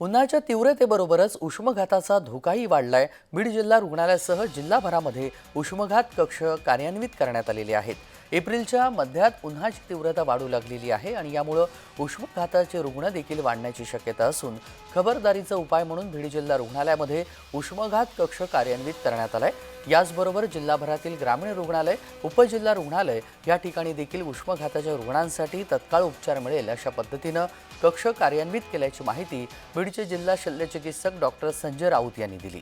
उन्हाच्या तीव्रतेबरोबरच उष्मघाताचा धोकाही वाढलाय. बीड जिल्हा रुग्णालयासह जिल्हाभरामध्ये उष्मघात कक्ष कार्यान्वित करण्यात आलेले आहेत. एप्रिलच्या मध्यात उन्हाची तीव्रता वाढू लागलेली आहे आणि यामुळं उष्मघाताचे रुग्ण देखील वाढण्याची शक्यता असून खबरदारीचा उपाय म्हणून बीड जिल्हा रुग्णालयामध्ये उष्मघात कक्ष कार्यान्वित करण्यात आलाय. याचबरोबर जिल्हाभरातील ग्रामीण रुग्णालय उपजिल्हा रुग्णालय या ठिकाणी देखील उष्मघाताच्या रुग्णांसाठी तत्काळ उपचार मिळेल अशा पद्धतीनं कक्ष कार्यान्वित केल्याची माहिती बीडचे जिल्हा शल्यचिकित्सक डॉक्टर संजय राऊत यांनी दिली.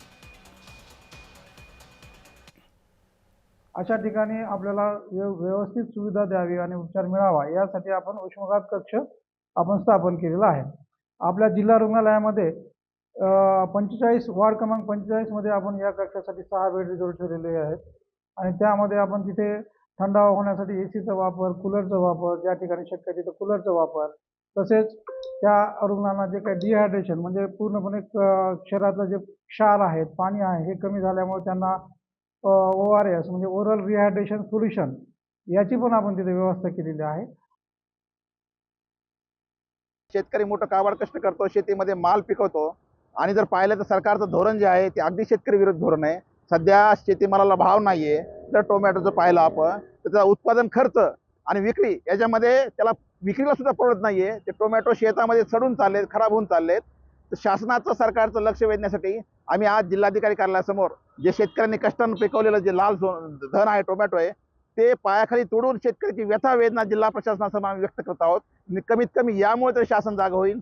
अशा ठिकाणी आपल्याला व्यव व्यवस्थित सुविधा द्यावी आणि उपचार मिळावा यासाठी आपण उष्माघात कक्ष आपण स्थापन केलेला आहे. आपल्या जिल्हा रुग्णालयामध्ये पंचेचाळीस वार्ड क्रमांक पंचेचाळीसमध्ये आपण या कक्षासाठी सहा बेड रिझर्व ठेवलेले आहेत. आणि त्यामध्ये आपण तिथे थंडावा होण्यासाठी ए सीचा वापर कूलरचा वापर ज्या ठिकाणी शक्य तिथे कूलरचा वापर तसेच त्या रुग्णांना जे काही डिहायड्रेशन म्हणजे पूर्णपणे शरीरातलं जे क्षार आहेत पाणी आहे हे कमी झाल्यामुळे त्यांना ओ आर एस म्हणजे ओरल रिहायड्रेशन सोल्युशन याची पण आपण तिथे व्यवस्था केलेली आहे. शेतकरी मोठं काबाड कष्ट करतो शेतीमध्ये माल पिकवतो आणि जर पाहिलं तर सरकारचं धोरण जे आहे ते अगदी शेतकरी विरोध धोरण आहे. सध्या शेतीमालाला भाव नाहीये. जर टोमॅटोचं पाहिलं आपण तर त्याचा उत्पादन खर्च आणि विक्री याच्यामध्ये त्याला विक्रीला सुद्धा परवडत नाहीये. ते टोमॅटो शेतामध्ये सडून चाललेत खराब होऊन चाललेत. तर शासनाचं सरकारचं लक्ष वेधण्यासाठी आम्ही आज जिल्हाधिकारी कार्यालयासमोर जे शेतकऱ्यांनी कष्टानं पिकवलेलं जे लाल धन आहे टोमॅटो आहे ते पायाखाली तोडून शेतकऱ्याची व्यथा वेदना जिल्हा प्रशासनासमोर आम्ही व्यक्त करत आहोत. कमीत कमी यामुळे तर शासन जागा होईल.